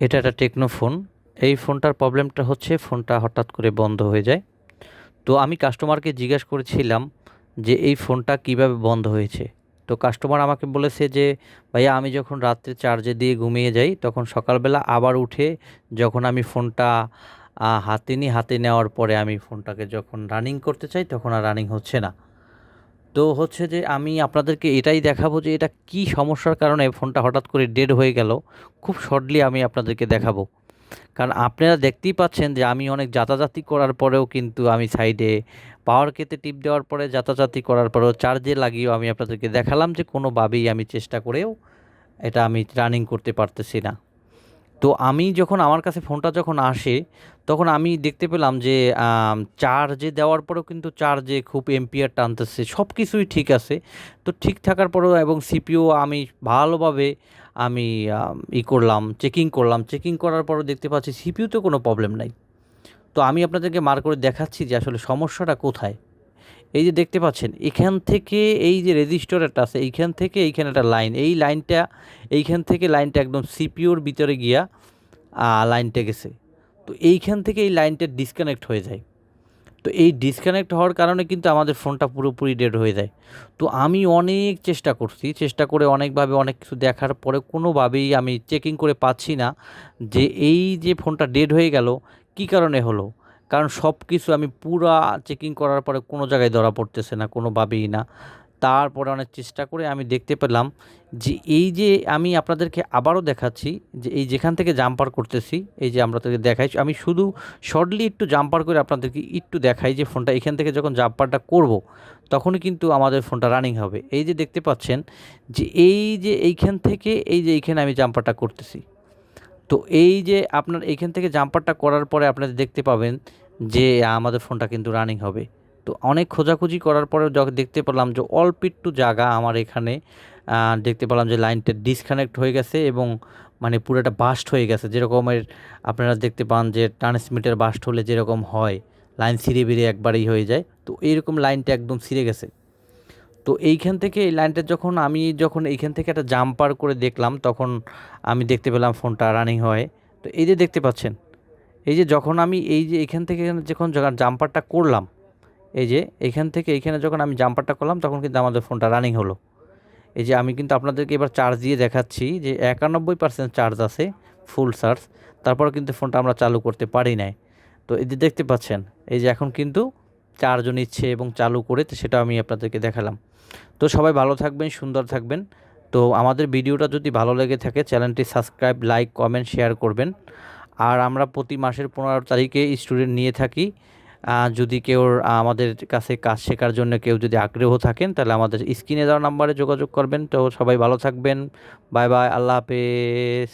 এটা একটা techno phone. এই ফোনটার প্রবলেমটা হচ্ছে ফোনটা হঠাৎ করে বন্ধ হয়ে যায়। তো আমি কাস্টমারকে জিজ্ঞেস করেছিলাম যে এই ফোনটা কীভাবে বন্ধ হয়েছে? তো কাস্টমার আমাকে বলেছে যে, ভাইয়া, আমি যখন রাত্রে চার্জে দিয়ে ঘুমিয়ে যাই, তখন সকালবেলা আবার উঠে যখন আমি ফোনটা হাতে নিই হাতে নেওয়ার পরে আমি ফোনটাকে যখন রানিং করতে চাই, তখন আর রানিং হচ্ছে না। তো হচ্ছে যে আমি আপনাদেরকে এটাই দেখাবো যে এটা কি সমস্যার কারণে ফোনটা হঠাৎ করে ডেড হয়ে গেল। খুব শর্টলি আমি আপনাদেরকে দেখাবো। কারণ আপনারা দেখতেই পাচ্ছেন যে আমি অনেক যাতাযাতি করার পরেও কিন্তু আমি সাইডে পাওয়ার কেতে টিপ দেওয়ার পরে যাতাযাতি করার পরেও চার্জে লাগিয়েও আমি আপনাদেরকে দেখালাম যে কোনোভাবেই আমি চেষ্টা করেও এটা আমি রানিং করতে পারতেছি না। তো আমি যখন আমার কাছে ফোনটা যখন আসে, তখন আমি দেখতে পেলাম যে চার্জে দেওয়ার পরেও কিন্তু চার্জে খুব এম্পিয়ার টানতেছে সব কিছুই ঠিক আছে। তো ঠিক থাকার পরেও এবং সিপিও আমি ভালোভাবে আমি ই করলাম চেকিং করলাম। চেকিং করার পরও দেখতে পাচ্ছি সিপিউতে কোনো প্রবলেম নাই। তো আমি আপনাদেরকে মার করে দেখাচ্ছি যে আসলে সমস্যাটা কোথায়। এই যে দেখতে পাচ্ছেন, এখান থেকে এই যে রেজিস্টারটা আছে, এইখান থেকে এইখানে একটা লাইন এই লাইনটা এইখান থেকে লাইনটা একদম সিপিওর ভিতরে গিয়া লাইনটা গেছে। তো এইখান থেকে এই লাইনটা ডিসকানেক্ট হয়ে যায়। তো এই ডিসকানেক্ট হওয়ার কারণে কিন্তু আমাদের ফোনটা পুরোপুরি ডেড হয়ে যায়। তো আমি অনেক চেষ্টা করছি, চেষ্টা করে অনেকভাবে অনেক কিছু দেখার পরে কোনোভাবেই আমি চেকিং করে পাচ্ছি না যে এই যে ফোনটা ডেড হয়ে গেল, কী কারণে হলো? কারণ সব কিছু আমি পুরা চেকিং করার পরে কোনো জায়গায় ধরা পড়তেছে না, কোনোভাবেই না। তারপরে অনেক চেষ্টা করে আমি দেখতে পেলাম যে এই যে আমি আপনাদেরকে আবারও দেখাচ্ছি যে এই যেখান থেকে জাম্পার করতেছি, এই যে আমরা তাদেরকে দেখাই, আমি শুধু শর্টলি একটু জাম্পার করে আপনাদেরকে একটু দেখাই যে ফোনটা এখান থেকে যখন জাম্পারটা করব, তখনই কিন্তু আমাদের ফোনটা রানিং হবে। এই যে দেখতে পাচ্ছেন যে এই যে এইখান থেকে, এই যে এইখানে আমি জাম্পারটা করতেছি। তো এই যে আপনার এইখান থেকে জাম্পারটা করার পরে আপনারা দেখতে পাবেন যে আমাদের ফোনটা কিন্তু রানিং হবে। তো অনেক খোঁজাখুঁজি করার পরে যখন দেখতে পেলাম যে, অল্প একটু জায়গা আমার এখানে দেখতে পেলাম যে লাইনটা ডিসকানেক্ট হয়ে গেছে এবং মানে পুরোটা বাস্ট হয়ে গেছে। যেরকমের আপনারা দেখতে পান যে ট্রান্সমিটার বাস্ট হলে যেরকম হয় লাইন ছিঁড়ে বেড়ে একবারেই হয়ে যায়। তো এইরকম লাইনটা একদম ছিঁড়ে গেছে। তো এইখান থেকে এই লাইনটা যখন আমি যখন এইখান থেকে একটা জাম্পার করে দেখলাম, তখন আমি দেখতে পেলাম ফোনটা রানিং হয়। তো এই যে দেখতে পাচ্ছেন, এই যে যখন আমি এই যে এখান থেকে এখানে যখন জাম্পারটা করলাম, এই যে এখান থেকে এইখানে যখন আমি জাম্পারটা করলাম, তখন কিন্তু আমাদের ফোনটা রানিং হলো। এই যে আমি কিন্তু আপনাদেরকে এবার চার্জ দিয়ে দেখাচ্ছি যে একানব্বই পার্সেন্ট চার্জ আছে, ফুল চার্জ। তারপরে কিন্তু ফোনটা আমরা চালু করতে পারি নাই। তো এই যে দেখতে পাচ্ছেন, এই যে এখন কিন্তু চার্জও নিচ্ছে এবং চালু করে সেটা আমি আপনাদেরকে দেখালাম। তো সবাই ভালো থাকবেন, সুন্দর থাকবেন। তো আমাদের ভিডিওটা যদি ভালো লেগে থাকে, চ্যানেলটি সাবস্ক্রাইব, লাইক, কমেন্ট, শেয়ার করবেন। আর আমরা প্রতি মাসের পনেরো তারিখে স্টুডেন্ট নিয়ে থাকি। যদি কেউ আমাদের কাছে কাজ শেখার জন্য কেউ যদি আগ্রহ থাকেন, তাহলে আমাদের স্ক্রিনে দেওয়া নাম্বারে যোগাযোগ করবেন। তো সবাই ভালো থাকবেন। বাই বাই, আল্লাহ হাফেজ।